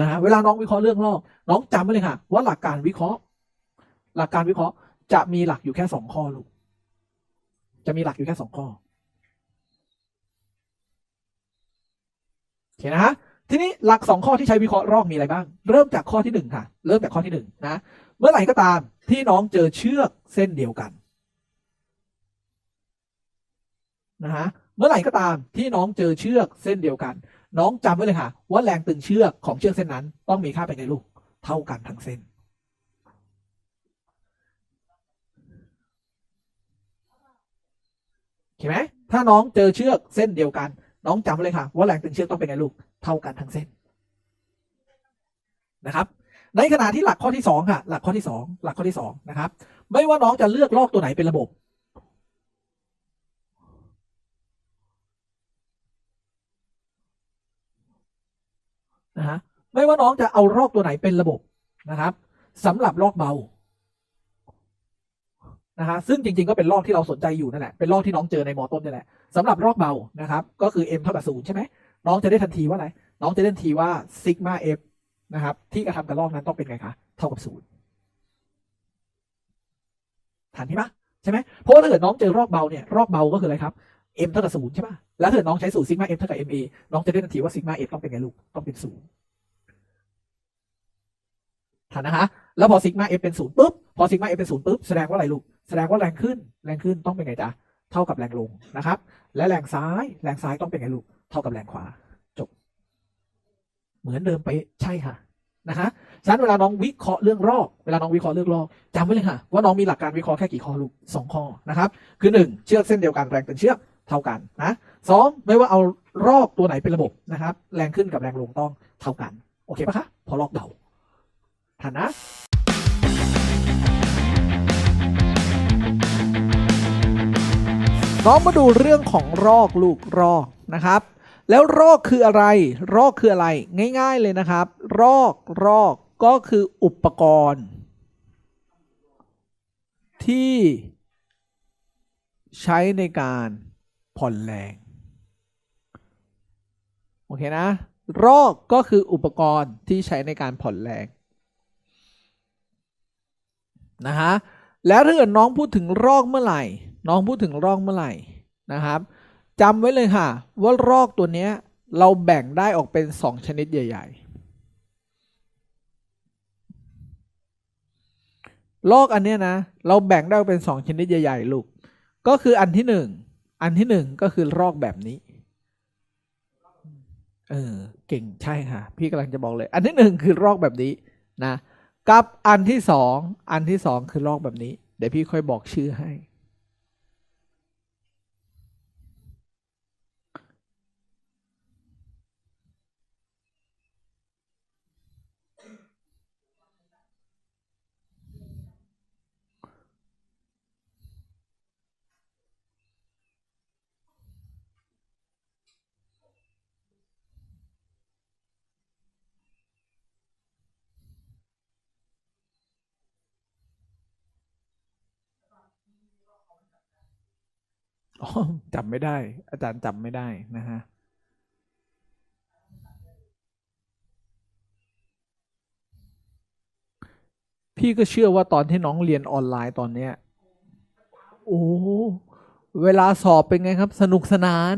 นะฮะเวลาน้องวิเคราะห์เรื่องลอก น้องจำไว้เลยค่ะ ว่าหลักการวิเคราะห์ หลักการวิเคราะห์จะมีหลักอยู่แค่สองข้อลูกจะมีหลักอยู่แค่สองข้อโอเคนะฮะทีนี้หลักสองข้อที่ใช้วิเคราะห์รอกมีอะไรบ้าง เริ่มจากข้อที่หนึ่งค่ะ เริ่มจากข้อที่หนึ่งนะ เมื่อไหร่ก็ตามที่น้องเจอเชือกเส้นเดียวกันนะฮะเมื่อไหร่ก็ตามที่น้องเจอเชือกเส้นเดียวกัน น้องจำไว้เลยค่ะ ว่าแรงตึงเชือกของเชือกเส้นนั้น ต้องมีค่าเป็นไงลูก เท่ากันทั้งเส้น เห็นไหมถ้าน้องเจอเชือกเส้นเดียวกัน น้องจำไว้เลยค่ะ ว่าแรงตึงเชือกต้องเป็นไงลูก เท่ากันทั้งเส้นนะครับ ในขณะที่หลักข้อที่สองค่ะ หลักข้อที่สองหลักข้อที่สองนะครับ ไม่ว่าน้องจะเลือกลอกตัวไหนเป็นระบบ นะฮะไม่ว่าน้องจะเอาลอกตัวไหนเป็นระบบนะครับสำหรับลอกเบานะฮะซึ่งจริงๆก็เป็นลอกที่เราสนใจอยู่นั่นแหละเป็นลอกที่น้องเจอในมอต้นนี่แหละสำหรับลอกเบานะครับ ก็คือ m เท่ากับศูนย์ใช่ไหมน้องจะได้ทันทีว่าอะไรน้องจะได้ทันทีว่าซิกมา f นะครับ ที่กระทำกับลอกนั้นต้องเป็นไงคะเท่ากับศูนย์ทันพี่ปะใช่ไหมเพราะว่าถ้าเกิดน้องเจอรอกเบาเนี่ยรอกเบาก็คืออะไรครับ m เท่ากับศูนย์ใช่ปะแล้วถ้าน้องใช้สูตรซิกมา f เท่ากับ ma น้องจะได้ทันทีว่าซิกมา f ต้องเป็นไงลูก ต้องเป็นศูนย์ทันนะคะแล้วพอซิกมาเอฟเป็นศูนย์ปุ๊บ พอซิกมาเอฟเป็นศูนย์ปุ๊บ แสดงว่าอะไรลูก แสดงว่าแรงขึ้น แรงขึ้นต้องเป็นไงจ๊ะ เท่ากับแรงลงนะครับ และแรงซ้าย แรงซ้ายต้องเป็นไงลูก เท่ากับแรงขวา จบ เหมือนเดิมไปใช่ค่ะนะคะฉะนั้นเวลาน้องวิเคราะห์เรื่องรอกเวลาน้องวิเคราะห์เรื่องรอกจำไว้เลยค่ะ ว่าน้องมีหลักการวิเคราะห์แค่กี่ข้อลูกสองข้อนะครับ คือหนึ่งเชือกเส้นเดียวกันแรงเป็นเชือก เท่ากันนะสองไม่ว่าเอารอกตัวไหนเป็นระบบนะครับ แรงขึ้นกับแรงลงต้องเท่ากัน โอเคปะคะ พอรอกเดาทันนะน้องมาดูเรื่องของรอกลูกรอกนะครับ แล้วรอกคืออะไร รอกคืออะไรง่าย ๆเลยนะครับ รอกรอกก็คืออุปกรณ์ ที่ใช้ในการ ผ่อนแรง โอเคนะ รอกก็คืออุปกรณ์ที่ใช้ในการผ่อนแรง นะฮะ แล้วถ้าเกิดน้องพูดถึงรอกเมื่อไหร่ น้องพูดถึงรอกเมื่อไหร่นะครับจำไว้เลยค่ะ ว่ารอกตัวเนี้ยเราแบ่งได้ออกเป็น2ชนิดใหญ่ๆรอกอันเนี้ยนะเราแบ่งได้ออกเป็น 2 ชนิดใหญ่ ๆลูก ก็คืออันที่1 อันที่หนึ่งก็คือรอกแบบนี้ เออ เก่งใช่ค่ะ พี่กำลังจะบอกเลย อันที่หนึ่งคือรอกแบบนี้นะ กับอันที่สอง อันที่สองคือลอกแบบนี้ เดี๋ยวพี่ค่อยบอกชื่อให้ จำไม่ได้ อาจารย์จำไม่ได้นะฮะพี่ก็เชื่อว่าตอนที่น้องเรียนออนไลน์ตอนเนี้ยโอ้เวลาสอบเป็นไงครับ สนุกสนาน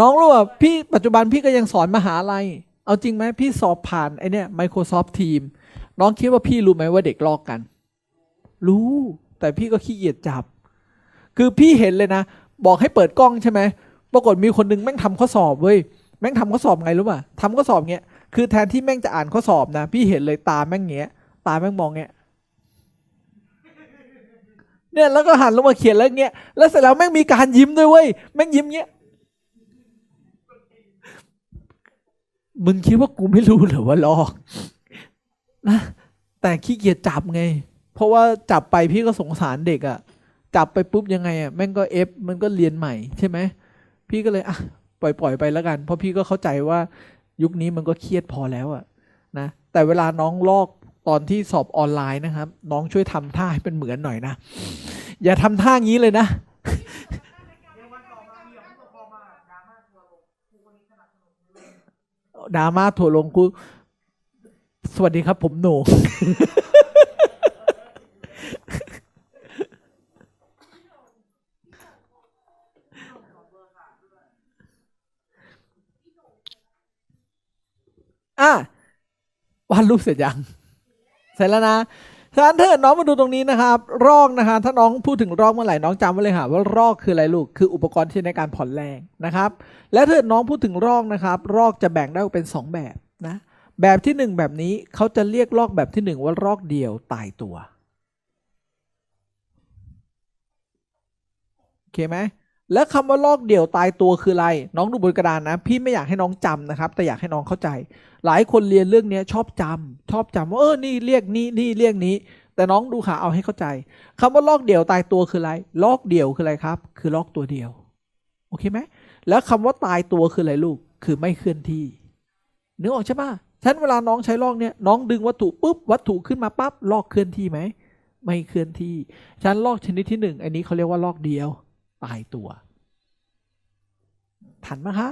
น้องรู้ว่าพี่ปัจจุบันพี่ก็ยังสอนมหาลัย เอาจริงไหมพี่สอบผ่านไอเนี้ย Microsoft Team น้องคิดว่าพี่รู้ไหมว่าเด็กลอกกัน รู้ แต่พี่ก็ขี้เกียจจับ คือพี่เห็นเลยนะ บอกให้เปิดกล้องใช่ไหมปรากฏมีคนนึงแม่งทำข้อสอบเว้ยแม่งทำข้อสอบไงรู้ป่ะทำข้อสอบเงี้ยคือแทนที่แม่งจะอ่านข้อสอบนะ พี่เห็นเลยตาแม่งเงี้ย ตาแม่งมองเงี้ยเนี่ยแล้วก็หันลงมาเขียนแล้วเงี้ยแล้วเสร็จแล้วแม่งมีการยิ้มด้วยเว้ยแม่งยิ้มเงี้ยมึงคิดว่ากูไม่รู้หรือว่าลอกนะแต่ขี้เกียจจับไง เพราะว่าจับไปพี่ก็สงสารเด็กอะ จับไปปุ๊บยังไงอะแม่งก็เอฟมันก็เรียนใหม่ใช่ไหมพี่ก็เลยอะปล่อยปล่อยไปแล้วกัน เพราะพี่ก็เข้าใจว่ายุคนี้มันก็เครียดพอแล้วอะนะแต่เวลาน้องลอกตอนที่สอบออนไลน์นะครับ น้องช่วยทำท่าให้เป็นเหมือนหน่อยนะ อย่าทำท่างี้เลยนะดราม่าถั่วลงกูสวัสดีครับผมหนู อะวาดรูปเสร็จยังเสร็จแล้วนะฉะนั้นถ้าเกิดน้องมาดูตรงนี้นะครับ รอกนะคะถ้าน้องพูดถึงรอกเมื่อไหร่น้องจำไว้เลยค่ะว่ารอกคืออะไรลูกคืออุปกรณ์ที่ในการผ่อนแรงนะครับ และถ้าเกิดน้องพูดถึงรอกนะครับ รอกจะแบ่งได้เป็นสองแบบนะแบบที่หนึ่งแบบนี้เขาจะเรียกรอกแบบที่หนึ่งว่ารอกเดียวตายตัวโอเคไหม แล้วคำว่าลอกเดี่ยวตายตัวคืออะไร น้องดูบนกระดานนะ พี่ไม่อยากให้น้องจำนะครับ แต่อยากให้น้องเข้าใจ หลายคนเรียนเรื่องนี้ชอบจำชอบจำว่าเออนี่เรียกนี่นี่เรียกนี้ แต่น้องดูค่ะเอาให้เข้าใจคำว่าลอกเดี่ยวตายตัวคืออะไรลอกเดี่ยวคืออะไรครับ คือลอกตัวเดียวโอเคไหมแล้วคำว่าตายตัวคืออะไรลูกคือไม่เคลื่อนที่นึกออกใช่ปะฉะนั้นเวลาน้องใช้ลอกเนี้ยน้องดึงวัตถุปุ๊บวัตถุขึ้นมาปั๊บลอกเคลื่อนที่ไหมไม่เคลื่อนที่ฉะนั้นลอกชนิดที่หนึ่งอันนี้เขาเรียกว่าลอกเดียว ตายตัว ทันไหมคะ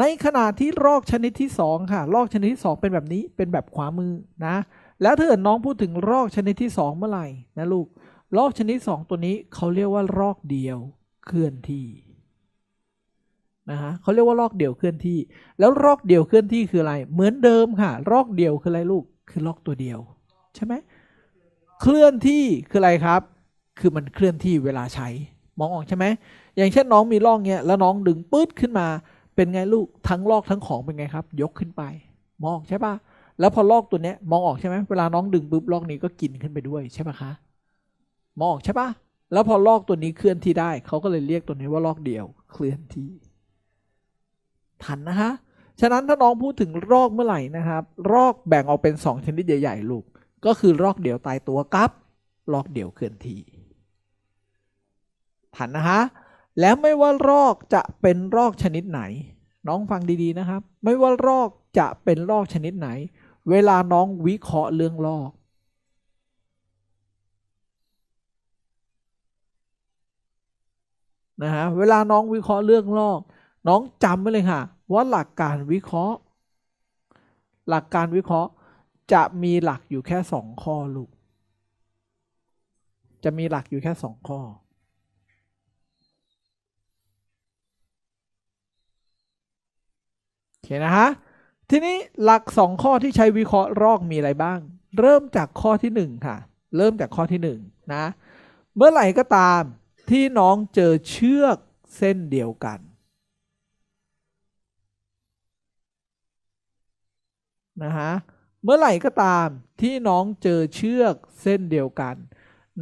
ในขณะที่ลอกชนิดที่สองค่ะลอกชนิดที่สองเป็นแบบนี้เป็นแบบขวามือนะ แล้วถ้าเกิดน้องพูดถึงลอกชนิดที่สองเมื่อไหร่นะลูกลอกชนิดสองตัวนี้เขาเรียกว่าลอกเดียวเคลื่อนที่นะฮะเขาเรียกว่าลอกเดียวเคลื่อนที่ แล้วลอกเดียวเคลื่อนที่คืออะไร เหมือนเดิมค่ะลอกเดียวคืออะไรลูกคือลอกตัวเดียว ใช่ไหมเคลื่อนที่คืออะไรครับ คือมันเคลื่อนที่เวลาใช้ มองออกใช่ไหมอย่างเช่นน้องมีลอกเนี้ยแล้วน้องดึงปื๊ดขึ้นมา เป็นไงลูกทั้งลอกทั้งของเป็นไงครับ ยกขึ้นไป มองใช่ปะแล้วพอลอกตัวเนี้ยมองออกใช่ไหมเวลาน้องดึงปุ๊บลอกนี้ก็กินขึ้นไปด้วยใช่ปะคะมองออกใช่ปะแล้วพอลอกตัวนี้เคลื่อนที่ได้เขาก็เลยเรียกตัวนี้ว่าลอกเดียวเคลื่อนที่ทันนะฮะฉะนั้นถ้าน้องพูดถึงรอกเมื่อไหร่นะครับรอกแบ่งออกเป็นสองชนิดใหญ่ ๆ ลูก ก็คือรอกเดี่ยวตายตัวกับรอกเดี่ยวเคลื่อนที่ ทันนะฮะแล้วไม่ว่ารอกจะเป็นรอกชนิดไหน น้องฟังดีๆนะครับ ไม่ว่ารอกจะเป็นรอกชนิดไหน เวลาน้องวิเคราะห์เรื่องรอกนะฮะเวลาน้องวิเคราะห์เรื่องรอก น้องจำไว้เลยค่ะ ว่าหลักการวิเคราะห์ หลักการวิเคราะห์จะมีหลักอยู่แค่สองข้อลูก จะมีหลักอยู่แค่สองข้อ โอ เคนะฮะ ทีนี้หลักสองข้อที่ใช้วิเคราะห์รอกมีอะไรบ้าง เริ่มจากข้อที่หนึ่งค่ะ เริ่มจากข้อที่หนึ่งนะ เมื่อไหร่ก็ตามที่น้องเจอเชือกเส้นเดียวกัน นะฮะ เมื่อไหร่ก็ตามที่น้องเจอเชือกเส้นเดียวกัน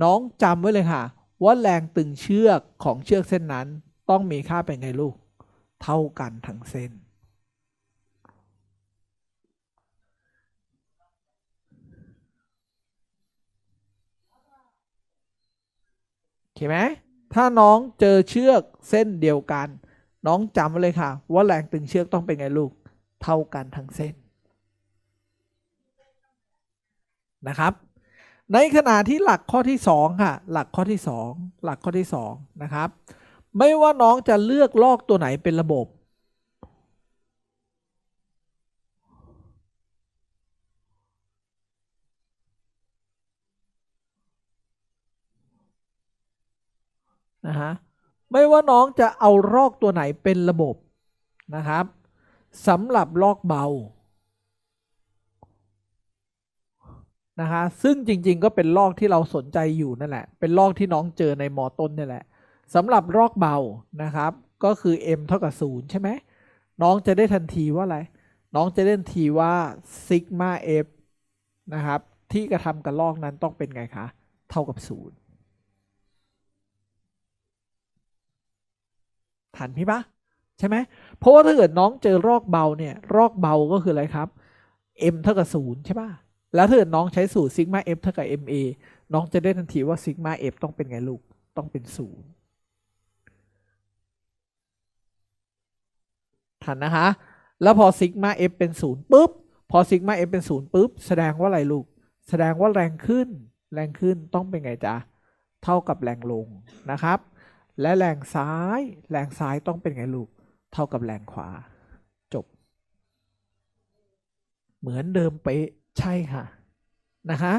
น้องจำไว้เลยค่ะ ว่าแรงตึงเชือกของเชือกเส้นนั้น ต้องมีค่าเป็นไงลูก เท่ากันทั้งเส้น โอเคไหมถ้าน้องเจอเชือกเส้นเดียวกัน น้องจำไว้เลยค่ะ ว่าแรงตึงเชือกต้องเป็นไงลูก เท่ากันทั้งเส้นนะครับ ในขณะที่หลักข้อที่สองค่ะ หลักข้อที่สองหลักข้อที่สองนะครับ ไม่ว่าน้องจะเลือกลอกตัวไหนเป็นระบบะไม่ว่าน้องจะเอาลอกตัวไหนเป็นระบบนะครับสำหรับลอกเบานะคะซึ่งจริงๆก็เป็นลอกที่เราสนใจอยู่นั่นแหละ เป็นลอกที่น้องเจอในหมอต้นนี่แหละสำหรับลอกเบานะครับ ก็คือ m เท่ากับ0ใช่ไหมน้องจะได้ทันทีว่าอะไร น้องจะได้ทันทีว่าซิกมา f นะครับที่กระทำกับลอกนั้นต้องเป็นไงคะ เท่ากับ 0 ทันพี่ปะใช่ไหมเพราะว่าถ้าเกิดน้องเจอรอกเบาเนี่ยรอกเบาก็คืออะไรครับ m เท่ากับศูนย์ใช่ปะแล้วถ้าเกิดน้องใช้สูตรซิกมา f เท่ากับ ma น้องจะได้ทันทีว่าซิกมา f ต้องเป็นไงลูกต้องเป็นศูนย์ทันนะคะ แล้วพอซิกมา f เป็นศูนย์ปุ๊บพอซิกมา f เป็นศูนย์ปุ๊บแสดงว่าอะไรลูก แสดงว่าแรงขึ้น แรงขึ้นต้องเป็นไงจ๊ะ เท่ากับแรงลงนะครับ และแรงซ้าย แรงซ้ายต้องเป็นไงลูก เท่ากับแรงขวา จบ เหมือนเดิมเป๊ะใช่ค่ะ นะคะ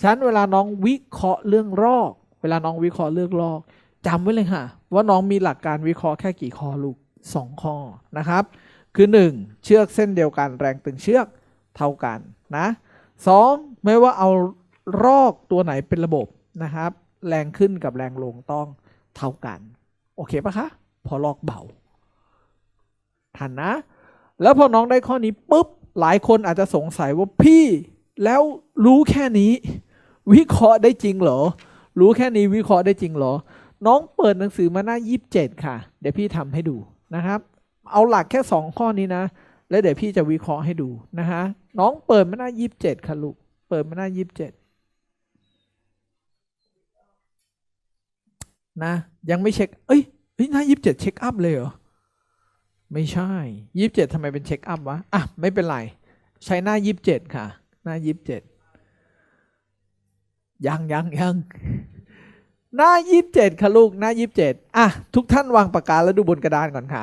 ฉะนั้นเวลาน้องวิเคราะห์เรื่องรอก เวลาน้องวิเคราะห์เรื่องรอกจำไว้เลยค่ะ ว่าน้องมีหลักการวิเคราะห์แค่กี่ข้อลูกสองข้อนะครับ คือหนึ่งเชือกเส้นเดียวกันแรงตึงเชือกเท่ากันนะสองไม่ว่าเอารอกตัวไหนเป็นระบบนะครับ แรงขึ้นกับแรงลงต้อง เท่ากัน โอเคปะคะ พอลอกเบา ทันนะ แล้วพอน้องได้ข้อนี้ปุ๊บ หลายคนอาจจะสงสัยว่าพี่ แล้วรู้แค่นี้ วิเคราะห์ได้จริงเหรอ รู้แค่นี้วิเคราะห์ได้จริงเหรอ น้องเปิดหนังสือมาหน้า 27 ค่ะ เดี๋ยวพี่ทำให้ดูนะครับ เอาหลักแค่ 2 ข้อนี้นะ แล้วเดี๋ยวพี่จะวิเคราะห์ให้ดูนะฮะ น้องเปิดมาหน้า 27 ค่ะลูก เปิดมาหน้า 27 นะ ยังไม่เช็ค เอ้ยเฮ้ยหน้า27เช็คอัพเลยเหรอ ไม่ใช่27ทำไมเป็นเช็คอัพวะ อะ ไม่เป็นไร ใช้หน้า27ค่ะ หน้า27ยังยังยังหน้า27ค่ะลูก หน้า27อะ ทุกท่านวางปากกาแล้วดูบนกระดานก่อนค่ะ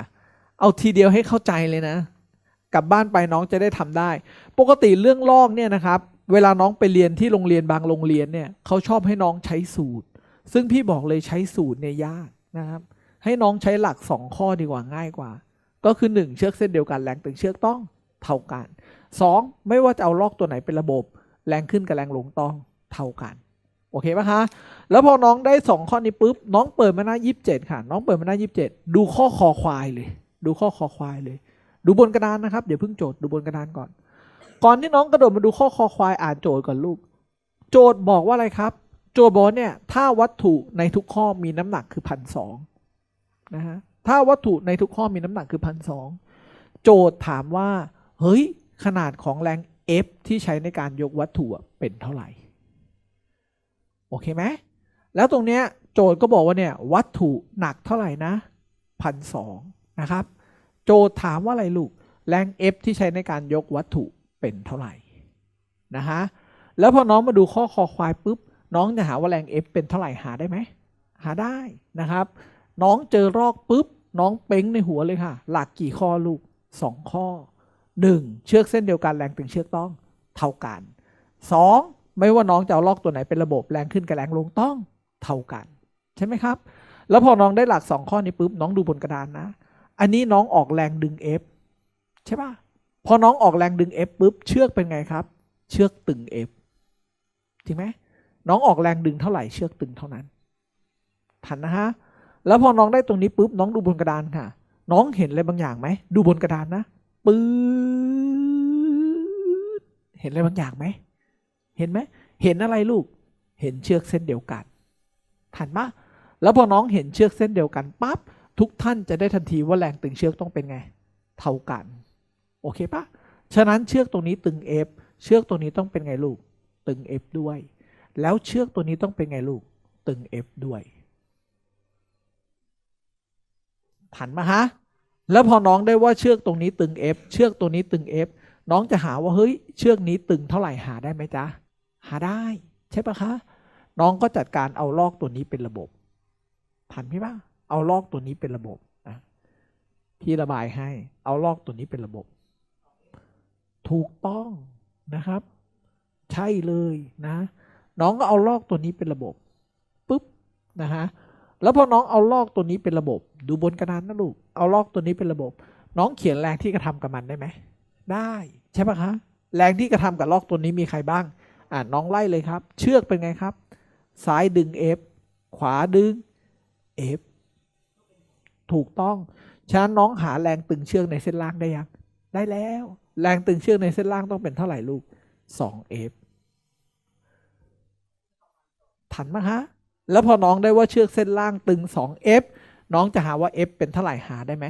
เอาทีเดียวให้เข้าใจเลยนะ กลับบ้านไปน้องจะได้ทำได้ ปกติเรื่องลอกเนี่ยนะครับ เวลาน้องไปเรียนที่โรงเรียนบางโรงเรียนเนี่ยเขาชอบให้น้องใช้สูตร ซึ่งพี่บอกเลยใช้สูตรเนี่ยยากนะครับ ให้น้องใช้หลัก 2 ข้อดีกว่าง่ายกว่า ก็คือ 1 เชือกเส้นเดียวกันแรงตึงเชือกต้องเท่ากัน 2 ไม่ว่าจะเอาลอกตัวไหนเป็นระบบ แรงขึ้นกับแรงลงต้องเท่ากันโอเคปะคะ แล้วพอน้องได้ 2 ข้อนี้ปุ๊บ น้องเปิดมาหน้า 27 ค่ะ น้องเปิดมาหน้า 27 ดูข้อคอควายเลย ดูข้อคอควายเลย ดูบนกระดานนะครับ เดี๋ยวเพิ่งโจทย์ดูบนกระดานก่อน ก่อนที่น้องกระโดดมาดูข้อคอควายอ่านโจทย์ก่อนลูก โจทย์บอกว่าอะไรครับ โจทย์บอกว่าเนี่ยถ้าวัตถุในทุกข้อมีน้ำหนักคือพันสองนะฮะถ้าวัตถุในทุกข้อมีน้ำหนักคือพันสองโจทย์ถามว่า เฮ้ย ขนาดของแรง F ที่ใช้ในการยกวัตถุเป็นเท่าไหร่ โอเคไหมแล้วตรงเนี้ยโจทย์ก็บอกว่าเนี่ยวัตถุหนักเท่าไหร่นะพันสองนะครับ โจทย์ถามว่าอะไรลูกแรง F ที่ใช้ในการยกวัตถุเป็นเท่าไหร่นะฮะแล้วพอน้องมาดูข้อคอควายปุ๊บ น้องจะหาว่าแรง F เป็นเท่าไหร่หาได้ไหม หาได้นะครับ น้องเจอรอกปุ๊บ น้องเป้งในหัวเลยค่ะ หลักกี่ข้อลูก 2 ข้อ 1. เชือกเส้นเดียวกันแรงตึงเชือกต้องเท่ากัน 2. ไม่ว่าน้องจะเอาลอกตัวไหนเป็นระบบแรงขึ้นกับแรงลงต้องเท่ากัน ใช่ไหมครับ แล้วพอน้องได้หลัก 2 ข้อนี้ปุ๊บน้องดูบนกระดานนะ อันนี้น้องออกแรงดึง F ใช่ป่ะพอน้องออกแรงดึง F ปุ๊บเชือกเป็นไงครับ เชือกตึง F จริงไหม น้องออกแรงดึงเท่าไหร่เชือกตึงเท่านั้นทันนะฮะแล้วพอน้องได้ตรงนี้ปุ๊บน้องดูบนกระดานค่ะ น้องเห็นอะไรบางอย่างไหมดูบนกระดานนะปื๊ดเห็นอะไรบางอย่างไหมเห็นไหมเห็นอะไรลูก เห็นเชือกเส้นเดียวกันทันปะแล้วพอน้องเห็นเชือกเส้นเดียวกันปั๊บทุกท่านจะได้ทันทีว่าแรงตึงเชือกต้องเป็นไง เท่ากัน โอเคปะฉะนั้นเชือกตรงนี้ตึง F เชือกตัวนี้ต้องเป็นไงลูก ตึง F ด้วย แล้วเชือกตัวนี้ต้องเป็นไงลูก ตึง F ด้วยทันมาฮะ แล้วพอน้องได้ว่าเชือกตรงนี้ตึง F เชือกตัวนี้ตึง F น้องจะหาว่าเฮ้ย เชือกนี้ตึงเท่าไหร่หาได้ไหมจ๊ะ หาได้ ใช่ปะคะ น้องก็จัดการเอาลอกตัวนี้เป็นระบบ ทันพี่ปะเอาลอกตัวนี้เป็นระบบนะพี่ระบายให้ เอาลอกตัวนี้เป็นระบบ ถูกต้องนะครับ ใช่เลยนะ น้องก็เอาลอกตัวนี้เป็นระบบปุ๊บนะฮะแล้วพอน้องเอาลอกตัวนี้เป็นระบบ ดูบนกระดานนะลูกเอาลอกตัวนี้เป็นระบบ น้องเขียนแรงที่กระทำกับมันได้ไหมได้ใช่ปะคะแรงที่กระทำกับลอกตัวนี้มีใครบ้างอ่าน้องไล่เลยครับ เชือกเป็นไงครับ ซ้ายดึง F ขวาดึง F ถูกต้องฉะนั้นน้องหาแรงตึงเชือกในเส้นล่างได้ยัง ได้แล้ว แรงตึงเชือกในเส้นล่างต้องเป็นเท่าไหร่ลูก 2F ทันไหมฮะแล้วพอน้องได้ว่าเชือกเส้นล่างตึง 2F น้องจะหาว่า F เป็นเท่าไหร่หาได้ไหม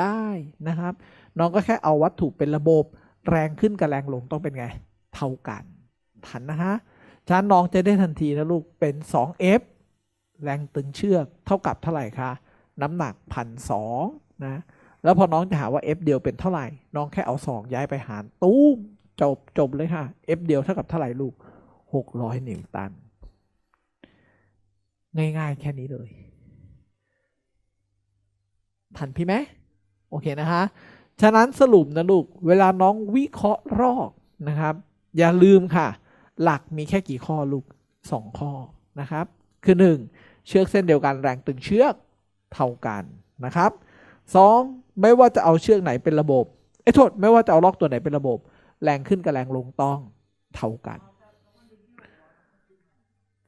ได้นะครับ น้องก็แค่เอาวัตถุเป็นระบบแรงขึ้นกับแรงลงต้องเป็นไง เท่ากันทันนะฮะฉะนั้นน้องจะได้ทันทีนะลูกเป็น 2F แรงตึงเชือกเท่ากับเท่าไหร่คะน้ำหนักพันสองนะ แล้วพอน้องจะหาว่า F เดียวเป็นเท่าไหร่ น้องแค่เอา 2 ย้ายไปหารตู้มจบจบเลยค่ะ F เดียวเท่ากับเท่าไหร่ลูก 600 นิวตัน ง่าย ๆ แค่นี้เลย ทันพี่ไหมโอเคนะฮะฉะนั้นสรุปนะลูก เวลาน้องวิเคราะห์รอกนะครับ อย่าลืมค่ะ หลักมีแค่กี่ข้อลูกสองข้อนะครับ คือหนึ่งเชือกเส้นเดียวกันแรงตึงเชือกเท่ากันนะครับสองไม่ว่าจะเอาเชือกไหนเป็นระบบเอ้โทษไม่ว่าจะเอาล็อกตัวไหนเป็นระบบ แรงขึ้นกับแรงลงต้องเท่ากัน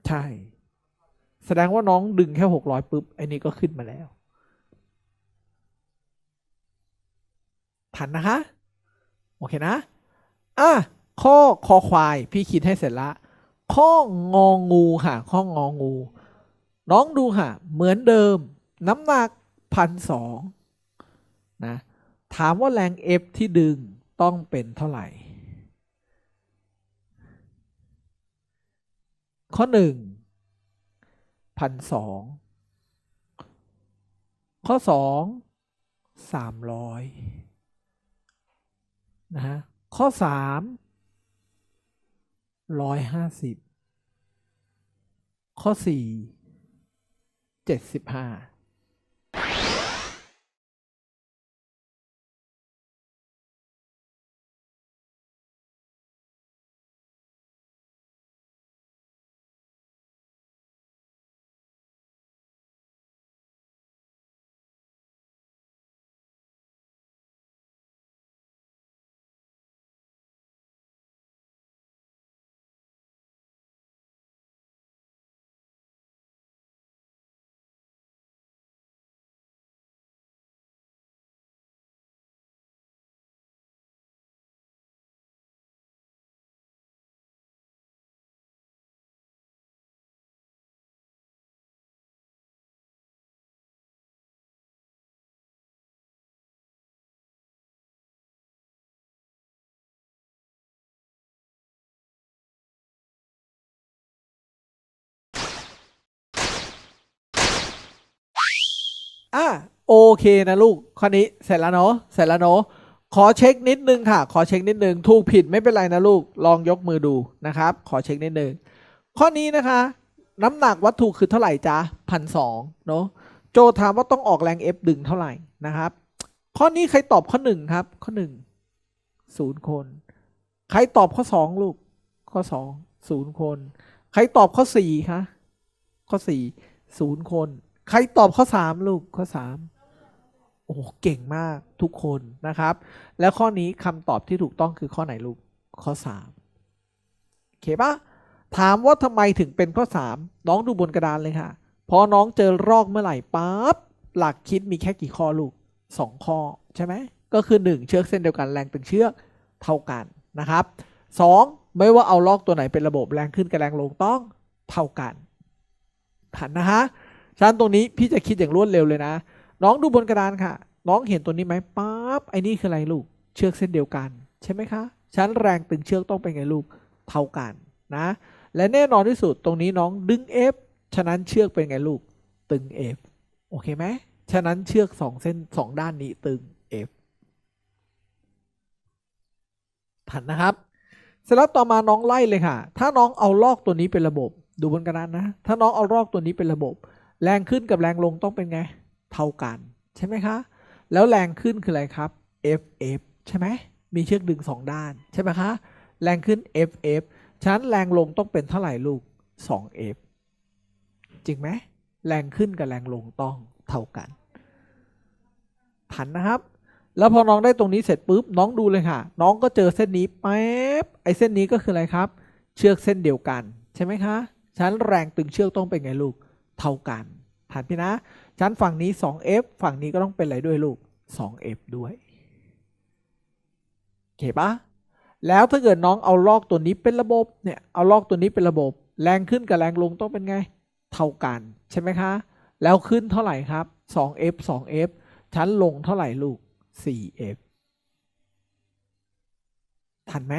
ใช่ แสดงว่าน้องดึงแค่หกร้อยปุ๊บไอ้นี่ก็ขึ้นมาแล้ว ทันนะคะ โอเคนะ อะ ข้อคอควาย พี่คิดให้เสร็จละ ข้ององูค่ะ ข้ององู น้องดูค่ะ เหมือนเดิม น้ำหนักพันสองนะ ถามว่าแรง F ที่ดึงต้องเป็นเท่าไหร่ ข้อหนึ่ง พันสองข้อสองสามร้อยนะฮะข้อสามร้อยห้าสิบข้อสี่เจ็ดสิบห้า อะโอเคนะลูกข้อนี้เสร็จแล้วเนาะเสร็จแล้วเนาะขอเช็คนิดนึงค่ะ ขอเช็คนิดนึงถูกผิดไม่เป็นไรนะลูกลองยกมือดูนะครับ ขอเช็คนิดนึงข้อนี้นะคะ น้ำหนักวัตถุคือเท่าไหร่จ๊ะพันสองเนาะโจถามว่าต้องออกแรง F ดึงเท่าไหร่นะครับ ข้อนี้ใครตอบข้อหนึ่งครับ ข้อหนึ่งศูนย์คน ใครตอบข้อสองลูก ข้อสองศูนย์คน ใครตอบข้อสี่คะข้อสี่ศูนย์คน ใครตอบข้อสามลูกข้อสามโอ้เก่งมากทุกคนนะครับ แล้วข้อนี้คำตอบที่ถูกต้องคือข้อไหนลูกข้อสามโอเคปะถามว่าทำไมถึงเป็นข้อสามน้องดูบนกระดานเลยค่ะพอน้องเจอรอกเมื่อไหร่ปั๊บหลักคิดมีแค่กี่ข้อลูกสองข้อใช่ไหมก็คือหนึ่งเชือกเส้นเดียวกันแรงตึงเชือกเท่ากันนะครับสองไม่ว่าเอาลอกตัวไหนเป็นระบบแรงขึ้นกับแรงลงต้องเท่ากันหันนะฮะ ฉะนั้นตรงนี้พี่จะคิดอย่างรวดเร็วเลยนะ น้องดูบนกระดานค่ะ น้องเห็นตัวนี้ไหมปั๊บไอ้นี่คืออะไรลูก เชือกเส้นเดียวกัน ใช่ไหมคะฉะนั้นแรงตึงเชือกต้องเป็นไงลูกเท่ากันนะ และแน่นอนที่สุดตรงนี้น้องดึง F ฉะนั้นเชือกเป็นไงลูกตึง F โอเคไหมฉะนั้นเชือกสองเส้นสองด้านนี้ตึง F ถันนะครับ เสร็จแล้วต่อมาน้องไล่เลยค่ะ ถ้าน้องเอาลอกตัวนี้เป็นระบบ ดูบนกระดานนะ ถ้าน้องเอาลอกตัวนี้เป็นระบบ แรงขึ้นกับแรงลงต้องเป็นไง เท่ากัน ใช่ไหมคะ แล้วแรงขึ้นคืออะไรครับ F F ใช่ไหมมีเชือกดึงสองด้าน ใช่ไหมคะ แรงขึ้น F F ฉะนั้นแรงลงต้องเป็นเท่าไหร่ลูก 2F จริงไหมแรงขึ้นกับแรงลงต้องเท่ากันทันนะครับ แล้วพอน้องได้ตรงนี้เสร็จปุ๊บน้องดูเลยค่ะ น้องก็เจอเส้นนี้แป๊บไอ้เส้นนี้ก็คืออะไรครับ เชือกเส้นเดียวกัน ใช่ไหมคะฉะนั้นแรงตึงเชือกต้องเป็นไงลูก เท่ากันทันพี่นะฉะนั้นฝั่งนี้ 2F ฝั่งนี้ก็ต้องเป็นอะไรด้วยลูก 2F ด้วยโอเคปะแล้วถ้าเกิดน้องเอาลอกตัวนี้เป็นระบบเนี่ยเอาลอกตัวนี้เป็นระบบ แรงขึ้นกับแรงลงต้องเป็นไง เท่ากันใช่ไหมคะ แล้วขึ้นเท่าไหร่ครับ 2f 2f ชั้นลงเท่าไหร่ลูก 4f ทันไหม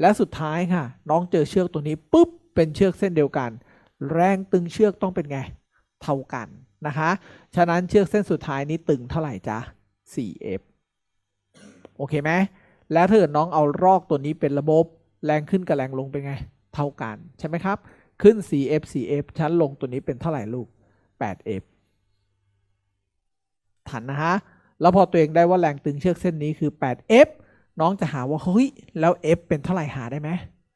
และสุดท้ายค่ะ น้องเจอเชือกตัวนี้ปุ๊บเป็นเชือกเส้นเดียวกัน แรงตึงเชือกต้องเป็นไง เท่ากันนะคะ ฉะนั้นเชือกเส้นสุดท้ายนี้ตึงเท่าไหร่จ๊ะ 4f โอเคไหมแล้วถ้าเกิดน้องเอารอกตัวนี้เป็นระบบ แรงขึ้นกับแรงลงเป็นไง เท่ากัน ใช่ไหมครับ ขึ้น 4f 4f ชั้นลงตัวนี้เป็นเท่าไหร่ลูก 8f ทันนะฮะ แล้วพอตัวเองได้ว่าแรงตึงเชือกเส้นนี้คือ 8f น้องจะหาว่าเฮ้ย แล้ว f เป็นเท่าไหร่หาได้ไหม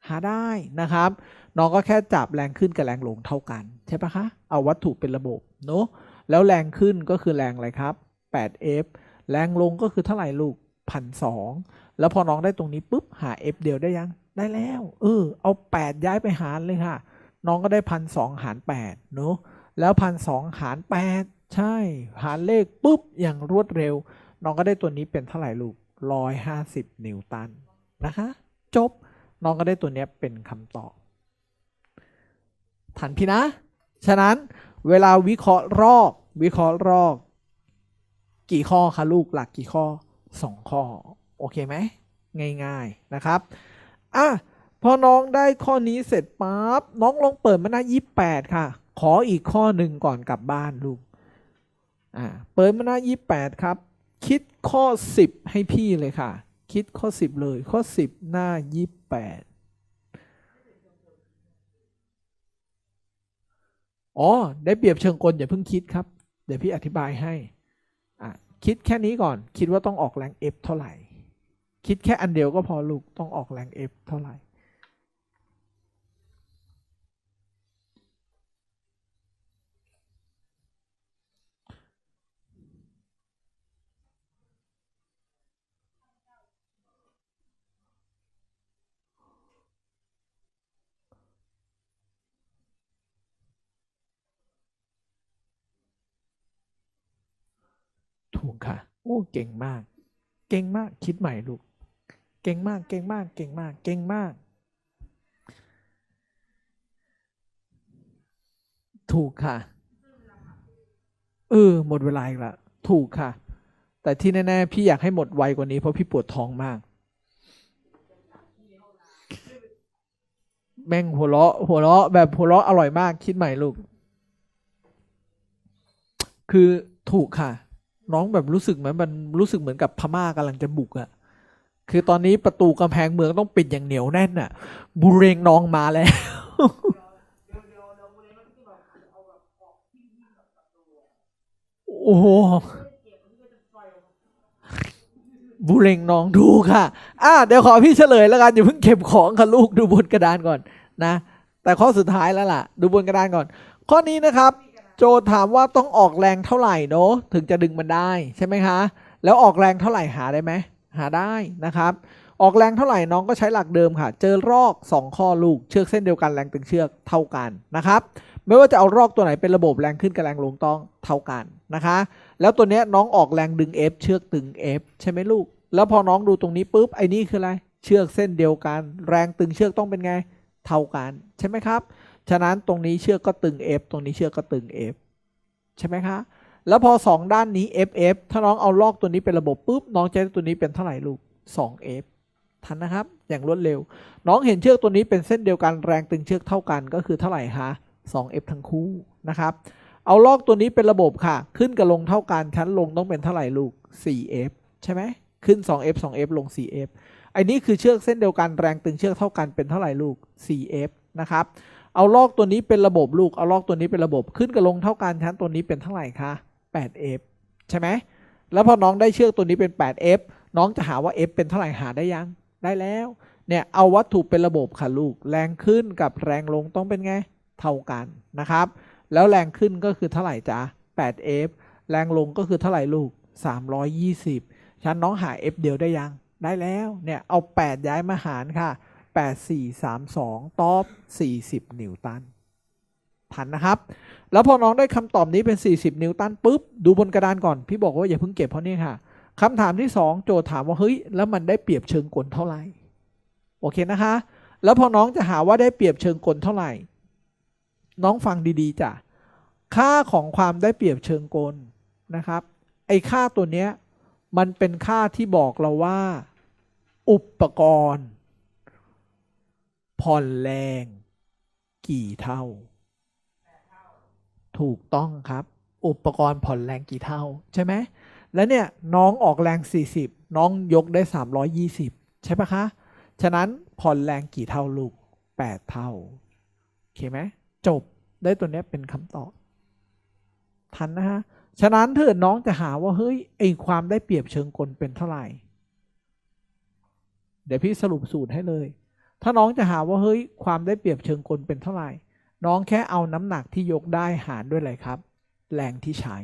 หาได้นะครับ น้องก็แค่จับแรงขึ้นกับแรงลงเท่ากัน ใช่ปะคะ เอาวัตถุเป็นระบบเนาะแล้วแรงขึ้นก็คือแรงอะไรครับ 8f แรงลงก็คือเท่าไหร่ลูกพันสองแล้วพอน้องได้ตรงนี้ปุ๊บหา f เดียวได้ยังได้แล้ว เออ เอา 8 ย้ายไปหารเลยค่ะ น้องก็ได้พันสองหาร8เนาะแล้วพันสองหาร 8 ใช่ หารเลขปุ๊บอย่างรวดเร็ว น้องก็ได้ตัวนี้เป็นเท่าไหร่ลูกร้อยห้าสิบนิวตันนะคะ จบ น้องก็ได้ตัวเนี้ยเป็นคำตอบ ฐานพี่นะ ฉะนั้นเวลาวิเคราะห์รอกวิเคราะห์รอก กี่ข้อคะลูกหลักกี่ข้อ 2 ข้อ โอเคไหมง่ายๆนะครับอะพอน้องได้ข้อนี้เสร็จปั๊บน้องลองเปิดมาหน้าปดค่ะ ขออีกข้อหนึ่งก่อนกลับบ้านลูกอ่าเปิดมาหน้าปดครับ คิดข้อ 10 ให้พี่เลยค่ะ คิดข้อ 10 เลยข้อ 10 หน้า 28 อ๋อ ได้เปรียบเชิงกลอย่าเพิ่งคิดครับ เดี๋ยวพี่อธิบายให้อะคิดแค่นี้ก่อน คิดว่าต้องออกแรง F เท่าไหร่ คิดแค่อันเดียวก็พอลูกต้องออกแรง F เท่าไหร่ ถูก ค่ะ โอ้เก่งมาก เก่งมากคิดใหม่ลูก เก่งมากเก่งมากเก่งมากเก่งมาก ถูกค่ะ เออ หมดเวลาอีกละถูกค่ะ แต่ที่แน่ๆพี่อยากให้หมดไวกว่านี้เพราะพี่ปวดท้องมาก แม่งหัวเราะ หัวเราะแบบหัวเราะอร่อยมากคิดใหม่ลูก คือถูกค่ะ น้องแบบรู้สึกเหมือนมันรู้สึกเหมือนกับพม่ากำลังจะบุกอะคือตอนนี้ประตูกำแพงเมืองต้องปิดอย่างเหนียวแน่นอะบุเรงน้องมาแล้ว โอ้โหบุเรงน้องดูค่ะ อะเดี๋ยวขอพี่เฉลยแล้วกันอย่าเพิ่งเก็บของค่ะลูกดูบนกระดานก่อนนะ แต่ข้อสุดท้ายแล้วล่ะ ดูบนกระดานก่อน ข้อนี้นะครับ โจถามว่าต้องออกแรงเท่าไหร่เนอะถึงจะดึงมันได้ใช่ไหมคะ แล้วออกแรงเท่าไหร่หาได้ไหมหาได้นะครับ ออกแรงเท่าไหร่น้องก็ใช้หลักเดิมค่ะ เจอรอก 2 ข้อลูกเชือกเส้นเดียวกันแรงตึงเชือกเท่ากันนะครับไม่ว่าจะเอารอกตัวไหนเป็นระบบแรงขึ้นกับแรงลงต้องเท่ากันนะคะ แล้วตัวเนี้ยน้องออกแรงดึง F เชือกตึง F ใช่ไหมลูก แล้วพอน้องดูตรงนี้ปุ๊บไอ้นี่คืออะไร เชือกเส้นเดียวกัน แรงตึงเชือกต้องเป็นไง เท่ากันใช่ไหมครับ ฉะนั้นตรงนี้เชือกก็ตึง F ตรงนี้เชือกก็ตึง F ใช่ไหมคะแล้วพอ 2 ด้านนี้ FF ถ้าน้องเอาลอกตัวนี้เป็นระบบปุ๊บน้องจะได้ตัวนี้เป็นเท่าไหร่ลูก 2F ทันนะครับ อย่างรวดเร็ว น้องเห็นเชือกตัวนี้เป็นเส้นเดียวกันแรงตึงเชือกเท่ากันก็คือเท่าไหร่คะ 2F ทั้งคู่นะครับ เอาลอกตัวนี้เป็นระบบค่ะ ขึ้นกับลงเท่ากันชั้นลงต้องเป็นเท่าไหร่ลูก 4F ใช่ไหมขึ้น 2F 2F ลง 4F ไอ้นี้คือเชือกเส้นเดียวกันแรงตึงเชือกเท่ากันเป็นเท่าไหร่ลูก 4F นะครับ เอาลอกตัวนี้เป็นระบบลูก เอาลอกตัวนี้เป็นระบบขึ้นกับลงเท่ากันชั้นตัวนี้เป็นเท่าไหร่คะ 8f ใช่ไหม แล้วพอน้องได้เชือกตัวนี้เป็น 8f น้องจะหาว่า f เป็นเท่าไหร่หาได้ยัง ได้แล้ว เนี่ย เอาวัตถุเป็นระบบค่ะลูก แรงขึ้นกับแรงลงต้องเป็นไง เท่ากันนะครับ แล้วแรงขึ้นก็คือเท่าไหร่จ๊ะ 8f แรงลงก็คือเท่าไหร่ลูก 320 ชั้นน้องหา f เดียวได้ยัง ได้แล้ว เนี่ย เอา 8 ย้ายมาหารค่ะ 8432 ตอบ 40 นิวตันทันนะครับ แล้วพอน้องได้คำตอบนี้เป็น 40 นิวตันปุ๊บ ดูบนกระดานก่อน พี่บอกว่าอย่าเพิ่งเก็บเพราะนี่ค่ะคำถามที่ 2 โจทย์ถามว่าเฮ้ย แล้วมันได้เปรียบเชิงกลเท่าไหร่ โอเคนะคะ แล้วพอน้องจะหาว่าได้เปรียบเชิงกลเท่าไหร่ น้องฟังดีๆจ้ะ ค่าของความได้เปรียบเชิงกลนะครับ ไอ้ค่าตัวเนี้ยมันเป็นค่าที่บอกเราว่า อุปกรณ์ ผ่อนแรง กี่เท่า ถูกต้องครับ อุปกรณ์ผ่อนแรงกี่เท่า ใช่ไหมแล้วเนี่ยน้องออกแรง 40 น้องยกได้ 320 ใช่ปะคะ ฉะนั้นผ่อนแรงกี่เท่าลูก 8 เท่า โอเคไหมจบได้ตัวเนี้ยเป็นคำตอบ ทันนะฮะ ฉะนั้นถ้าเกิดน้องจะหาว่าเฮ้ยไอความได้เปรียบเชิงกลเป็นเท่าไหร่ เดี๋ยวพี่สรุปสูตรให้เลย ถ้าน้องจะหาว่าเฮ้ยความได้เปรียบเชิงกลเป็นเท่าไหร่ น้องแค่เอาน้ำหนักที่ยกได้หารด้วยอะไรครับ แรงที่ใช้